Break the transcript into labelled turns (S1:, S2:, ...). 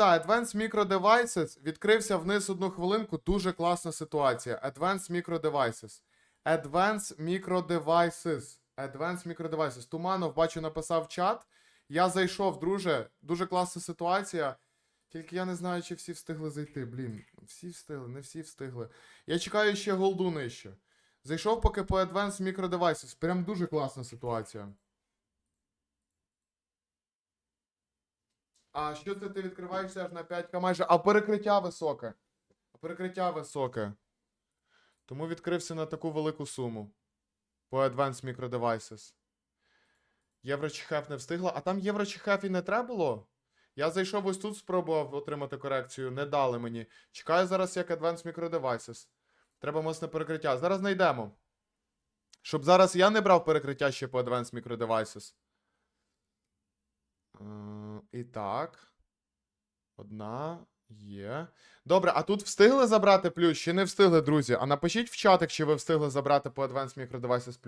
S1: та, Advanced Micro Devices. Відкрився вниз одну хвилинку. Дуже класна ситуація. Advanced Micro Devices. Advanced Micro Devices. Advanced Micro Devices. Туманов, бачу, написав чат. Я зайшов, друже. Дуже класна ситуація. Тільки я не знаю, чи всі встигли зайти. Блін, всі встигли, не всі встигли. Я чекаю ще голду нижче. Зайшов поки по Advanced Micro Devices. Прям дуже класна ситуація. А що це ти відкриваєшся аж на 5к майже. А перекриття високе. Перекриття високе. Тому відкрився на таку велику суму. По Advanced Micro Devices. Єврочехеф не встигла. А там Єврочехеф і не треба було? Я зайшов ось тут, спробував отримати корекцію. Не дали мені. Чекаю зараз як Advanced Micro Devices. Треба мосне перекриття. Зараз знайдемо. Щоб зараз я не брав перекриття ще по Advanced Micro Devices. І так. Одна є. Добре, а тут встигли забрати плюс чи не встигли, друзі? А напишіть в чатик, чи ви встигли забрати по Advanced Micro Devices плюс.